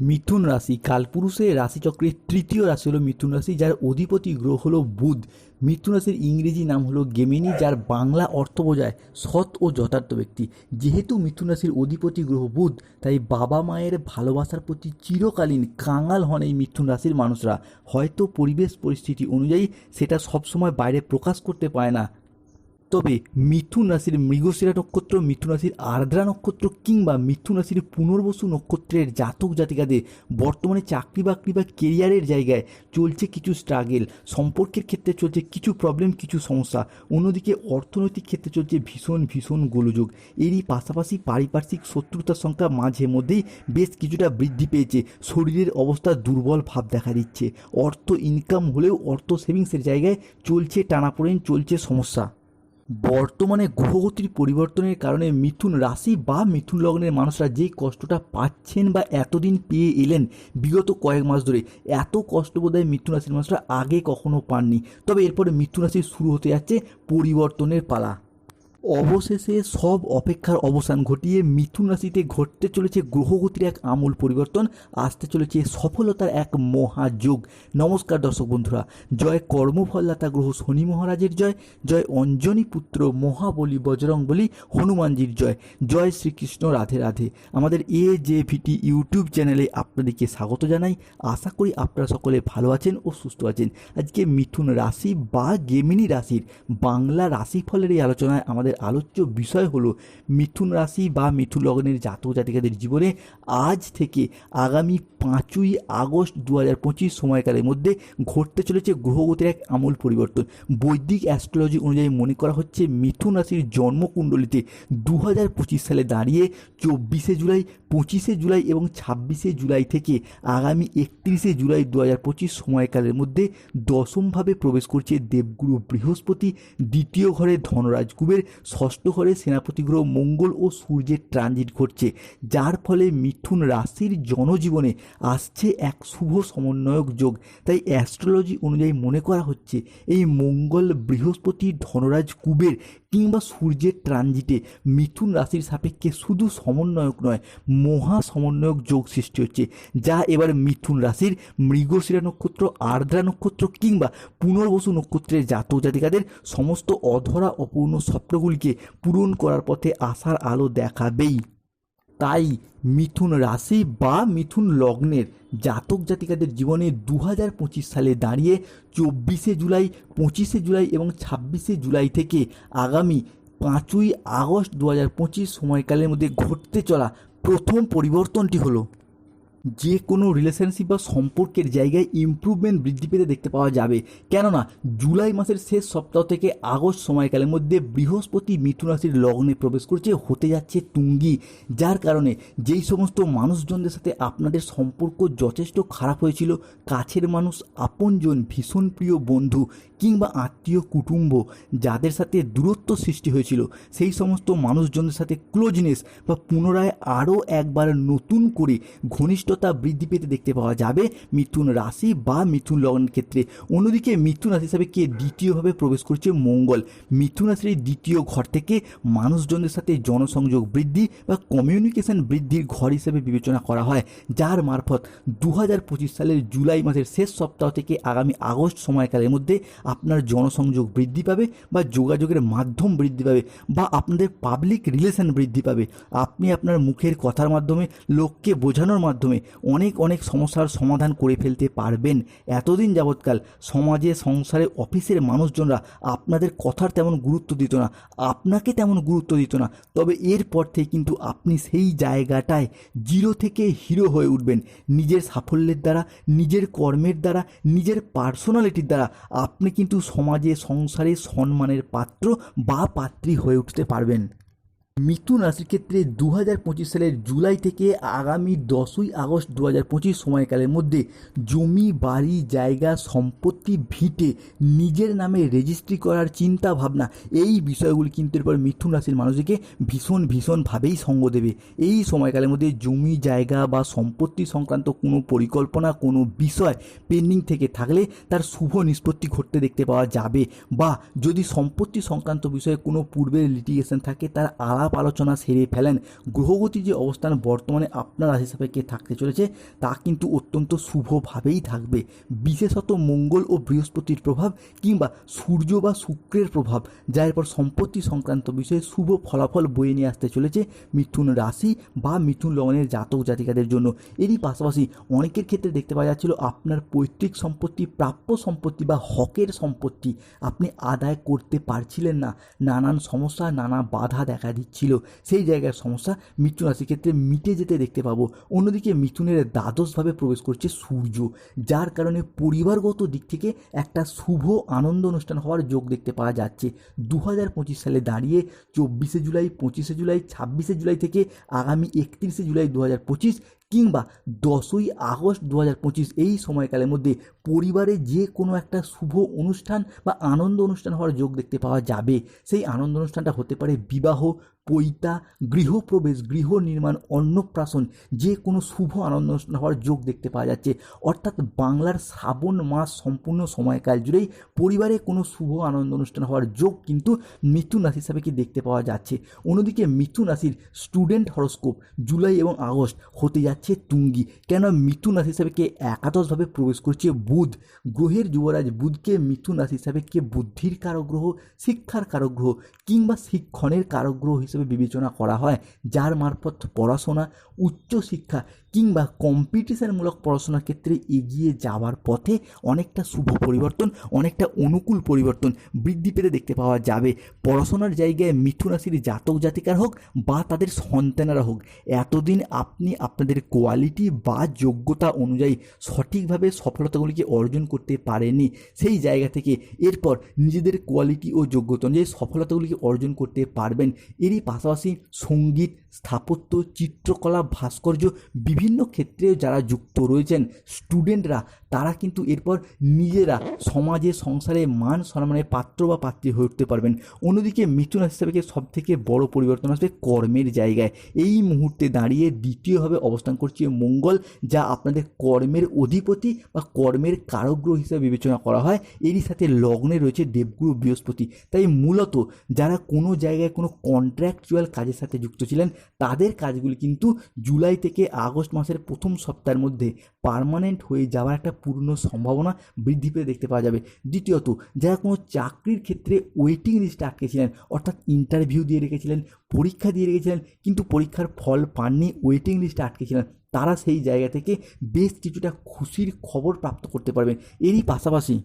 মিথুন রাশি, কালপুরুষের রাশিচক্রের তৃতীয় রাশি হলো মিথুন রাশি, যার অধিপতি গ্রহ হলো বুধ। মিথুন রাশির ইংরেজি নাম হলো গেমিনি, যার বাংলা অর্থ বোঝায় সৎ ও যথার্থ ব্যক্তি। যেহেতু মিথুন রাশির অধিপতি গ্রহ বুধ, তাই বাবা মায়ের ভালোবাসার প্রতি চিরকালীন কাঙাল হন এই মিথুন রাশির মানুষরা। হয়তো পরিবেশ পরিস্থিতি অনুযায়ী সেটা সবসময় বাইরে প্রকাশ করতে পারে না। তবে মিথুন রাশির মৃগশিরা নক্ষত্র, মিথুন রাশির আর্দ্রা নক্ষত্র কিংবা মিথুন রাশির পুনর্বসু নক্ষত্রের জাতক জাতিকাদের বর্তমানে চাকরি বাকরি বা কেরিয়ারের জায়গায় চলছে কিছু স্ট্রাগেল সম্পর্কের ক্ষেত্রে চলছে কিছু প্রবলেম কিছু সমস্যা। অন্যদিকে অর্থনৈতিক ক্ষেত্রে চলছে ভীষণ ভীষণ গোলযোগ। এরই পাশাপাশি পারিপার্শ্বিক শত্রুতার সংখ্যা মাঝে মধ্যেই বেশ কিছুটা বৃদ্ধি পেয়েছে। শরীরের অবস্থা দুর্বল ভাব দেখা দিচ্ছে। অর্থ ইনকাম হলেও অর্থ সেভিংসের জায়গায় চলছে টানাপোড়েন, চলছে সমস্যা। বর্তমানে গ্রহগতির পরিবর্তনের কারণে মিথুন রাশি বা মিথুন লগ্নের মানুষরা যে কষ্টটা পাচ্ছেন বা এতদিন পেয়ে এলেন বিগত কয়েক মাস ধরে, এত কষ্ট বোধহয় মিথুন রাশির মানুষরা আগে কখনো পাননি। তবে এরপরে মিথুন রাশি শুরু হতে যাচ্ছে পরিবর্তনের পালা। অবশেষে সব অপেক্ষার অবসান ঘটিয়ে মিথুন রাশিতে ঘটতে চলেছে গ্রহগতির এক আমূল পরিবর্তন, আসতে চলেছে সফলতার এক মহাযোগ। নমস্কার দর্শক বন্ধুরা, জয় কর্মফলদাতা গ্রহ শনি মহারাজের জয় জয় অঞ্জনী পুত্র মহাবলী বজরং বলি হনুমানজির জয় জয় শ্রীকৃষ্ণ রাধে রাধে। আমাদের এ জে ভিটি ইউটিউব চ্যানেলে আপনাদেরকে স্বাগত জানাই। আশা করি আপনারা সকলে ভালো আছেন ও সুস্থ আছেন। আজকে মিথুন রাশি বা গেমিনী রাশির বাংলা রাশিফলের এই আলোচনায় আমাদের আলোচ্য বিষয় হলো মিথুন রাশি বা মিথুন লগ্নের জাতক জাতিকাদের জীবনে আজ থেকে আগামী পাঁচই আগস্ট দু হাজার পঁচিশ সময়কালের মধ্যে ঘটতে চলেছে গ্রহগতির এক আমূল পরিবর্তন। বৈদিক অ্যাস্ট্রোলজি অনুযায়ী মনে করা হচ্ছে মিথুন রাশির জন্মকুণ্ডলিতে দু হাজার পঁচিশ সালে দাঁড়িয়ে চব্বিশে জুলাই, পঁচিশে জুলাই এবং ছাব্বিশে জুলাই থেকে আগামী একত্রিশে জুলাই দু হাজার পঁচিশ সময়কালের মধ্যে দশমভাবে প্রবেশ করছে দেবগুরু বৃহস্পতি, দ্বিতীয় ঘরে ধনরাজ কুবের ষষ্ঠ ঘরে সেনাপতি গ্রহ মঙ্গল ও সূর্যের ট্রানজিট ঘটছে, যার ফলে মিথুন রাশির জনজীবনে আসছে এক শুভ সমন্বয়ক যোগ। তাই অ্যাস্ট্রোলজি অনুযায়ী মনে করা হচ্ছে, এই মঙ্গল বৃহস্পতি ধনরাজ কুবের কিংবা সূর্যের ট্রানজিটে মিথুন রাশির সাপেক্ষে শুধু সমন্বয়ক নয়, মহা সমন্বয়ক যোগ সৃষ্টি হচ্ছে, যা এবার মিথুন রাশির মৃগশিরা নক্ষত্র, আর্দ্রা নক্ষত্র কিংবা পুনর্বসু নক্ষত্রের জাতক জাতিকাদের সমস্ত অধরা অপূর্ণ স্বপ্নগুলিকে পূরণ করার পথে আসার আলো দেখাবেই। তাই মিথুন রাশি বা মিথুন লগ্নের জাতক জাতিকাদের জীবনে দু হাজার পঁচিশ সালে দাঁড়িয়ে চব্বিশে জুলাই, পঁচিশে জুলাই এবং ছাব্বিশে জুলাই থেকে আগামী পাঁচই আগস্ট দু হাজার পঁচিশ সময়কালের মধ্যে ঘটতে চলা প্রথম পরিবর্তনটি হলো। যে কোনো রিলেশনশিপ বা সম্পর্কের জায়গায় ইমপ্রুভমেন্ট বৃদ্ধি পেতে দেখতে পাওয়া যাবে। কেননা, জুলাই মাসের শেষ সপ্তাহ থেকে আগস্ট সময়কালের মধ্যে বৃহস্পতি মিথুন রাশির লগ্নে প্রবেশ করছে, হতে যাচ্ছে তুঙ্গি। যার কারণে যেই সমস্ত মানুষজনদের সাথে আপনাদের সম্পর্ক যথেষ্ট খারাপ হয়েছিল, কাছের মানুষ, আপনজন, ভীষণ প্রিয় বন্ধু কিংবা আত্মীয়, কুটুম্ব, যাদের সাথে দূরত্ব সৃষ্টি হয়েছিল, সেই সমস্ত মানুষজনদের সাথে ক্লোজনেস বা পুনরায় আরও একবার নতুন করে ঘনিষ্ঠতা বৃদ্ধি পেতে দেখতে পাওয়া যাবে মিথুন রাশি বা মিথুন লগ্নের ক্ষেত্রে। অন্যদিকে মিথুন রাশি হিসাবে কে দ্বিতীয়ভাবে প্রবেশ করছে? মঙ্গল। মিথুন রাশির দ্বিতীয় ঘর থেকে মানুষজনদের সাথে জনসংযোগ বৃদ্ধি বা কমিউনিকেশন বৃদ্ধির ঘর হিসেবে বিবেচনা করা হয়, যার মারফত দু হাজার পঁচিশ সালের জুলাই মাসের শেষ সপ্তাহ থেকে আগামী আগস্ট সময়কালের মধ্যে আপনার জনসংযোগ বৃদ্ধি পাবে বা যোগাযোগের মাধ্যম বৃদ্ধি পাবে বা আপনাদের পাবলিক রিলেশন বৃদ্ধি পাবে। আপনি আপনার মুখের কথার মাধ্যমে, লোককে বোঝানোর মাধ্যমে অনেক অনেক সমস্যার সমাধান করে ফেলতে পারবেন। এতদিন যাবৎকাল সমাজে, সংসারে, অফিসের মানুষজনরা আপনাদের কথার তেমন গুরুত্ব দিত না, আপনাকে তেমন গুরুত্ব দিত না। তবে এরপর থেকে কিন্তু আপনি সেই জায়গাটায় জিরো থেকে হিরো হয়ে উঠবেন। নিজের সাফল্যের দ্বারা, নিজের কর্মের দ্বারা, নিজের পার্সোনালিটির দ্বারা আপনি কিন্তু সমাজে, সংসারে সম্মানের পাত্র বা পাত্রী হয়ে উঠতে পারবেন। মিথুন রাশির ক্ষেত্রে দু হাজার পঁচিশ সালের জুলাই থেকে আগামী দশই আগস্ট দু হাজার পঁচিশ সময়কালের মধ্যে জমি, বাড়ি, জায়গা, সম্পত্তি, ভিটে নিজের নামে রেজিস্ট্রি করার চিন্তা ভাবনা এই বিষয়গুলি কিন্তু এরপর মিথুন রাশির মানুষকে ভীষণ ভীষণভাবেই সঙ্গ দেবে। এই সময়কালের মধ্যে জমি, জায়গা বা সম্পত্তি সংক্রান্ত কোনো পরিকল্পনা, কোনো বিষয় পেন্ডিং থেকে থাকলে তার শুভ নিষ্পত্তি ঘটতে দেখতে পাওয়া যাবে বা যদি সম্পত্তি সংক্রান্ত বিষয়ে কোনো পূর্বের লিটিগেশন থাকে, তার আলাদা আলাপ আলোচনা সেরে ফেলেন। গ্রহগতি যে অবস্থান বর্তমানে আপনার রাশি সাপেক্ষে থাকতে চলেছে, তা কিন্তু অত্যন্ত শুভভাবেই থাকবে। বিশেষত মঙ্গল ও বৃহস্পতির প্রভাব কিংবা সূর্য বা শুক্রের প্রভাব, যা এরপর সম্পত্তি সংক্রান্ত বিষয়ে শুভ ফলাফল বয়ে নিয়ে আসতে চলেছে মিথুন রাশি বা মিথুন লগ্নের জাতক জাতিকাদের জন্য। এরই পাশাপাশি অনেকের ক্ষেত্রে দেখতে পাওয়া যাচ্ছিল আপনার পৈতৃক সম্পত্তি, প্রাপ্য সম্পত্তি বা হকের সম্পত্তি আপনি আদায় করতে পারছিলেন না। নানান সমস্যা, নানা বাধা দেখা দিচ্ছিল সেই জায়গার সমস্যা মিথুন রাশির ক্ষেত্রে মিটে যেতে দেখতে পাবো। অন্যদিকে মিথুনের দ্বাদশভাবে প্রবেশ করছে সূর্য, যার কারণে পরিবারগত দিক থেকে একটা শুভ আনন্দ অনুষ্ঠান হওয়ার যোগ দেখতে পাওয়া যাচ্ছে। দু হাজার পঁচিশ সালে দাঁড়িয়ে চব্বিশে জুলাই, পঁচিশে জুলাই, ছাব্বিশে জুলাই থেকে আগামী একত্রিশে জুলাই দু হাজার পঁচিশ কিংবা দশই আগস্ট দু হাজার পঁচিশ এই সময়কালের মধ্যে পরিবারে যে কোনো একটা শুভ অনুষ্ঠান বা আনন্দ অনুষ্ঠান হওয়ার যোগ দেখতে পাওয়া যাবে। সেই আনন্দ অনুষ্ঠানটা হতে পারে বিবাহ, পৈতা, গৃহপ্রবেশ, গৃহ নির্মাণ, অন্নপ্রাশন, যে কোনো শুভ আনন্দ অনুষ্ঠান হওয়ার যোগ দেখতে পাওয়া যাচ্ছে। অর্থাৎ বাংলার শ্রাবণ মাস সম্পূর্ণ সময়কাল জুড়েই পরিবারে কোনো শুভ আনন্দ অনুষ্ঠান হওয়ার যোগ কিন্তু মিথুন রাশি হিসাবে কি দেখতে পাওয়া যাচ্ছে। অন্যদিকে মিথুন রাশির স্টুডেন্ট হরস্কোপ জুলাই এবং আগস্ট হতে যাচ্ছে তুঙ্গি। কেন মিথুন রাশি হিসাবে কে একাদশভাবে প্রবেশ করছে বুধ। গ্রহের যুবরাজ বুধকে মিথুন রাশি হিসাবে কে বুদ্ধির কারগ্রহ, শিক্ষার কারগ্রহ কিংবা শিক্ষণের কারগ্রহ হিসেবে বিবেচনা করা হয়, যার মারফত পড়াশোনা, উচ্চশিক্ষা কিংবা কম্পিটিশনমূলক পড়াশোনার ক্ষেত্রে এগিয়ে যাওয়ার পথে অনেকটা শুভ পরিবর্তন, অনেকটা অনুকূল পরিবর্তন বৃদ্ধি পেতে দেখতে পাওয়া যাবে। পড়াশোনার জায়গায় মিথুন রাশির জাতক জাতিকার হোক বা তাদের সন্তানেরা হোক, এতদিন আপনি আপনাদের কোয়ালিটি বা যোগ্যতা অনুযায়ী সঠিকভাবে সফলতাগুলিকে অর্জন করতে পারেননি, সেই জায়গা থেকে এরপর নিজেদের কোয়ালিটি ও যোগ্যতা অনুযায়ী সফলতাগুলিকে অর্জন করতে পারবেন। এরই পাশাপাশি সংগীত, স্থাপত্য, চিত্রকলা, ভাস্কর্য, বিভিন্ন ক্ষেত্রে যারা যুক্ত রয়েছেন স্টুডেন্টরা তারা কিন্তু এরপর নিজেরা সমাজে, সংসারে মান সম্মানের পাত্র বা পাত্রী হয়ে উঠতে পারবেন। অন্যদিকে মিথুন সব থেকে বড় পরিবর্তন আসবে কর্মের জায়গায়। এই মুহূর্তে দাঁড়িয়ে দ্বিতীয়ভাবে অবস্থান করছে মঙ্গল, যা আপনাদের কর্মের অধিপতি বা কর্মের কারগ্রহ হিসেবে বিবেচনা করা হয়। এরই সাথে লগ্নে রয়েছে দেবগুরু বৃহস্পতি। তাই মূলত যারা কোনো জায়গায় কোনো কন্ট্রাকচুয়াল কাজের সাথে যুক্ত ছিলেন, তাদের কাজগুলি কিন্তু জুলাই থেকে আগস্ট মাসের প্রথম সপ্তাহের মধ্যে পার্মানেন্ট হয়ে যাওয়ার একটা পূর্ণ সম্ভাবনা বৃদ্ধি পেতে দেখতে পাওয়া যাবে। দ্বিতীয়ত, যারা কোনো চাকরির ক্ষেত্রে ওয়েটিং লিস্টে আটকে ছিলেন অর্থাৎ ইন্টারভিউ দিয়ে রেখেছিলেন, পরীক্ষা দিয়ে রেখেছিলেন, কিন্তু পরীক্ষার ফল পাননি ওয়েটিং লিস্টে আটকে ছিলেন তারা সেই জায়গা থেকে বেশ কিছুটা খুশির খবর প্রাপ্ত করতে পারবেন। এরই পাশাপাশি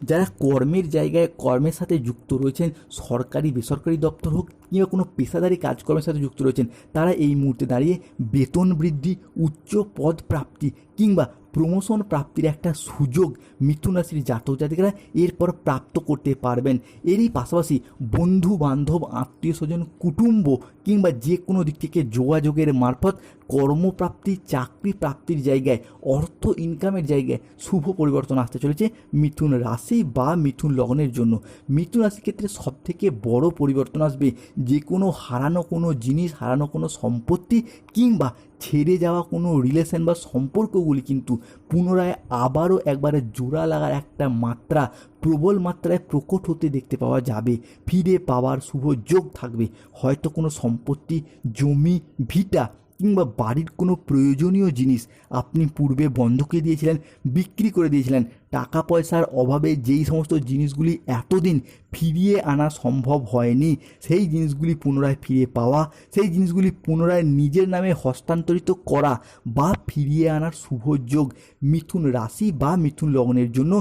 যারা কর্মের জায়গায় কর্মের সাথে যুক্ত রয়েছেন, সরকারি, বেসরকারি দপ্তর হোক কিংবা কোনো পেশাদারি কাজকর্মের সাথে যুক্ত রয়েছেন, তারা এই মুহূর্তে দাঁড়িয়ে বেতন বৃদ্ধি, উচ্চ পদ প্রাপ্তি কিংবা প্রমোশন প্রাপ্তির একটা সুযোগ মিথুন রাশির জাতক জাতিকারা এরপর প্রাপ্ত করতে পারবেন। এরই পাশাপাশি বন্ধু বান্ধব আত্মীয় স্বজন কুটুম্ব কিংবা যে কোনো দিক থেকে যোগাযোগের মারফত কর্মপ্রাপ্তি চাকরি প্রাপ্তির জায়গায়, অর্থ ইনকামের জায়গায় শুভ পরিবর্তন আসতে চলেছে মিথুন রাশি বা মিথুন লগ্নের জন্য। মিথুন রাশির ক্ষেত্রে সবথেকে বড় পরিবর্তন আসবে যে কোনো হারানো কোনো জিনিস, হারানো কোনো সম্পত্তি কিংবা ছেড়ে যাওয়া কোনো রিলেশন বা সম্পর্কগুলি কিন্তু পুনরায় আবারও একবারে জোড়া লাগার একটা মাত্রা, প্রবল মাত্রায় প্রকট হতে দেখতে পাওয়া যাবে। ফিরে পাওয়ার শুভ যোগ থাকবে। হয়তো কোনো সম্পত্তি, জমি, ভিটা কিংবা বাড়ির কোনো প্রয়োজনীয় জিনিস আপনি পূর্বে বন্ধকে দিয়েছিলেন, বিক্রি করে দিয়েছিলেন টাকা পয়সার অভাবে যেই সমস্ত জিনিসগুলি এতদিন ফিরিয়ে আনা সম্ভব হয়নি, সেই জিনিসগুলি পুনরায় ফিরে পাওয়া, সেই জিনিসগুলি পুনরায় নিজের নামে হস্তান্তরিত করা বা ফিরিয়ে আনার শুভ যোগ মিথুন রাশি বা মিথুন লগ্নের জন্য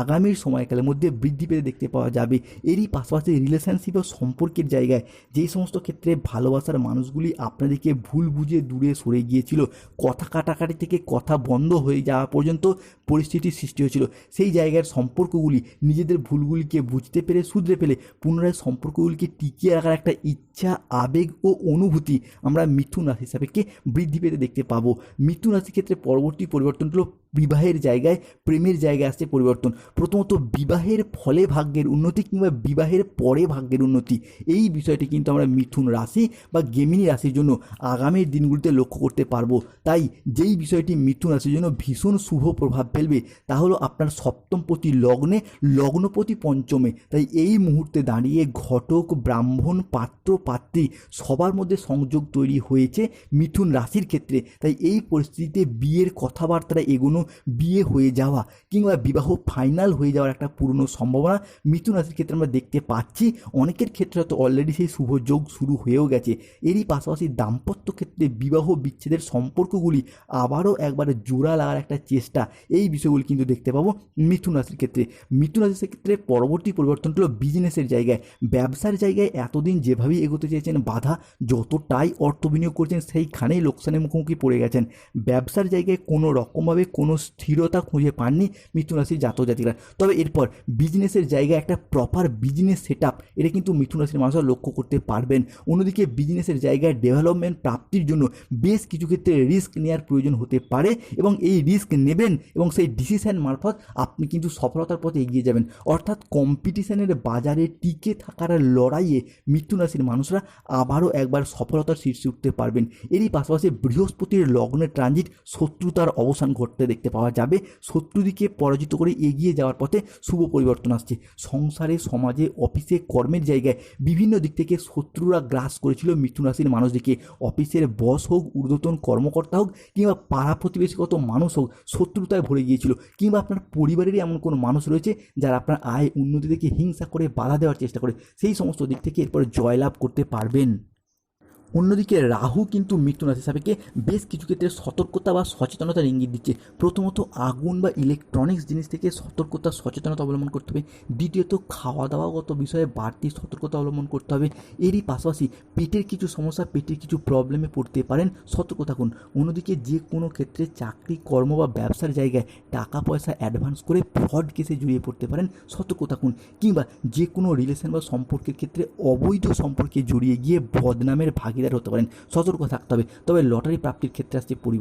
আগামীর সময়কালের মধ্যে বৃদ্ধি পেতে দেখতে পাওয়া যাবে। এরই পাশাপাশি রিলেশনশিপ ও সম্পর্কের জায়গায় যেই সমস্ত ক্ষেত্রে ভালোবাসার মানুষগুলি আপনাদেরকে ভুল বুঝে দূরে সরে গিয়েছিল, কথা কাটাকাটি থেকে কথা বন্ধ হয়ে যাওয়া পর্যন্ত পরিস্থিতির সৃষ্টি হয়েছিল সেই জায়গার সম্পর্কগুলি, নিজেদের ভুলগুলিকে বুঝতে পেরে, শুধরে পেলে পুনরায় সম্পর্কগুলিকে টিকিয়ে রাখার একটা ইচ্ছা, আবেগ ও অনুভূতি আমরা মিথুন রাশি সাপেক্ষে বৃদ্ধি পেতে দেখতে পাবো। মিথুন রাশির ক্ষেত্রে পরবর্তী পরিবর্তন হলো বিবাহের জায়গায় প্রেমের জায়গায় আসছে পরিবর্তন। প্রথমত বিবাহের ফলে ভাগ্যের উন্নতি কিংবা বিবাহের পরে ভাগ্যের উন্নতি, এই বিষয়টি কিন্তু আমরা মিথুন রাশি বা গেমিনী রাশির জন্য আগামীর দিনগুলিতে লক্ষ্য করতে পারব। তাই যেই বিষয়টি মিথুন রাশির জন্য ভীষণ শুভ প্রভাব ফেলবে তা হলো আপনার সপ্তমপতি লগ্নে, লগ্নপতি পঞ্চমে। তাই এই মুহূর্তে দাঁড়িয়ে ঘটক, ব্রাহ্মণ, পাত্র, পাত্রী সবার মধ্যে সংযোগ তৈরি হয়েছে মিথুন রাশির ক্ষেত্রে। তাই এই পরিস্থিতিতে বিয়ের কথাবার্তা এগোনো, বিয়ে হয়ে যাওয়া কিংবা বিবাহ ফাইনাল হয়ে যাওয়ার একটা পূর্ণ সম্ভাবনা মিথুন রাশির ক্ষেত্রে আমরা দেখতে পাচ্ছি। অনেকের ক্ষেত্রে হয়তো অলরেডি সেই শুভ যোগ শুরু হয়েও গেছে। এরই পাশাপাশি দাম্পত্য ক্ষেত্রে বিবাহ বিচ্ছেদের সম্পর্কগুলি আবারও একবারে জোড়া লাগার একটা চেষ্টা। এই বিষয়গুলি কিন্তু দেখতে পাবো। মিথুন রাশির ক্ষেত্রে। মিথুন রাশির ক্ষেত্রে পরবর্তী পরিবর্তনটা হলো বিজনেসের জায়গায়, ব্যবসার জায়গায় এতদিন যেভাবেই এগোতে চেয়েছেন, বাধা যতটাই অর্থ বিনিয়োগ করছেন, সেইখানেই লোকসানের মুখোমুখি পড়ে গেছেন। ব্যবসার জায়গায় কোনো রকমভাবে কোনো স্থিরতা খুঁজে পাননি মিথুন রাশির জাতক জাতিরা তবে এরপর বিজনেসের জায়গায় একটা প্রপার বিজনেস সেট আপ এটা কিন্তু মিথুন রাশির মানুষরা লক্ষ্য করতে পারবেন। অন্যদিকে বিজনেসের জায়গায় ডেভেলপমেন্ট প্রাপ্তির জন্য বেশ কিছু ক্ষেত্রে রিস্ক নেওয়ার প্রয়োজন হতে পারে এবং এই রিস্ক নেবেন এবং সেই ডিসিশন মারফত আপনি কিন্তু সফলতার পথে এগিয়ে যাবেন। অর্থাৎ কম্পিটিশনের বাজারে টিকে থাকার লড়াইয়ে মিথুন রাশির মানুষরা আবারও একবার সফলতার শীর্ষে উঠতে পারবেন। এরই পাশাপাশি বৃহস্পতির লগ্নের ট্রানজিট শত্রুতার অবসান ঘটতে দেখতে পাওয়া যাবে। শত্রুদিকে পরাজিত করে এগিয়ে যাওয়ার পথে শুভ পরিবর্তন আসছে। সংসারে, সমাজে অফিসে কর্মের জায়গায় বিভিন্ন দিক থেকে শত্রুরা গ্রাস করেছিল মিথুন রাশির মানুষদেরকে। অফিসের বস হোক, ঊর্ধ্বতন কর্মকর্তা হোক, কিংবা পাড়া প্রতিবেশীগত মানুষ হোক, শত্রুতায় ভরে গিয়েছিল, কিংবা আপনার পরিবারেরই এমন কোনো মানুষ রয়েছে যারা আপনার আয় উন্নতি দেখে হিংসা করে বাধা দেওয়ার চেষ্টা করে। সেই সমস্ত দিক থেকে এরপরে জয়লাভ করতে পারবেন। অন্যদিকে রাহু কিন্তু মৃত্যু রাশি বেশ কিছু ক্ষেত্রে সতর্কতা বা সচেতনতার ইঙ্গিত দিচ্ছে। প্রথমত আগুন বা ইলেকট্রনিক্স জিনিস থেকে সতর্কতা, সচেতনতা অবলম্বন করতে হবে। দ্বিতীয়ত খাওয়া দাওয়াগত বিষয়ে বাড়তি সতর্কতা অবলম্বন করতে হবে। এরই পাশাপাশি পেটের কিছু সমস্যা, পেটের কিছু প্রবলেমে পড়তে পারেন। সতর্ক থাকুন। অন্যদিকে যে কোনো ক্ষেত্রে চাকরি, কর্ম বা ব্যবসার জায়গায় টাকা পয়সা অ্যাডভান্স করে ফ্রড কেসে জড়িয়ে পড়তে পারেন। সতর্ক থাকুন। কিংবা যে কোনো রিলেশন বা সম্পর্কের ক্ষেত্রে অবৈধ সম্পর্কে জড়িয়ে গিয়ে বদনামের ভাগিদার হতে পারেন। সতর্ক থাকতে হবে। তবে লটারি প্রাপ্তির ক্ষেত্রে আসছে পরিবর্তন।